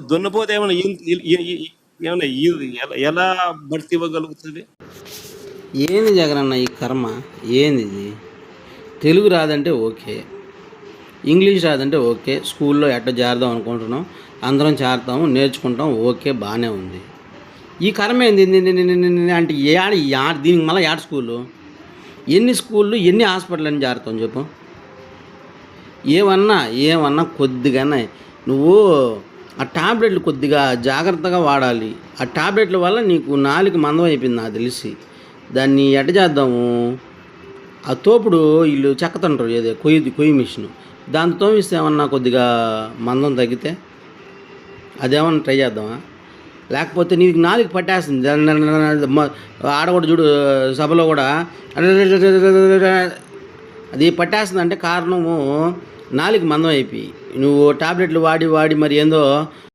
దున్నపోతే ఏమైనా ఏమైనా ఈ- ఎలా ఎలా భర్తీ ఇవ్వగలుగుతుంది? ఏంది జగనన్న ఈ కర్మ? ఏంది ఇది? తెలుగు రాదంటే ఓకే. ఇంగ్లీష్ రాదంటే ఓకే. స్కూల్లో ఎట్ట చేరదాం అనుకుంటున్నాం? అందరం చేరతాము నేర్చుకుంటాం ఓకే బాగానే ఉంది. ఈ కర్మ ఏంది? అంటే ఏడ దీనికి మళ్ళీ ఏడ స్కూలు? ఎన్ని స్కూళ్ళు ఎన్ని హాస్పిటల్ అని చేరుతాం చెప్పు? ఏమన్నా ఏమన్నా కొద్దిగానే నువ్వు ఆ టాబ్లెట్లు కొద్దిగా జాగ్రత్తగా వాడాలి. ఆ టాబ్లెట్ల వల్ల నీకు నాలుగు మందం అయిపోయింది నాకు తెలిసి. దాన్ని ఎట చేద్దాము? ఆ తోపుడు వీళ్ళు చెక్కతుంటారు ఏదో కొయ్యి కొయ్యి మిషన్. దాంతో తోమిస్తే ఏమన్నా కొద్దిగా మందం తగ్గితే? అదేమన్నా ట్రై చేద్దామా? లేకపోతే నీకు నాలుగు పట్టేస్తుంది. మ- ఆడ కూడా చూడు సభలో కూడా. అది పట్టేస్తుంది అంటే కారణము నాలుగు మందం అయిపోయి. నువ్వు టాబ్లెట్లు వాడి వాడి మరి ఏందో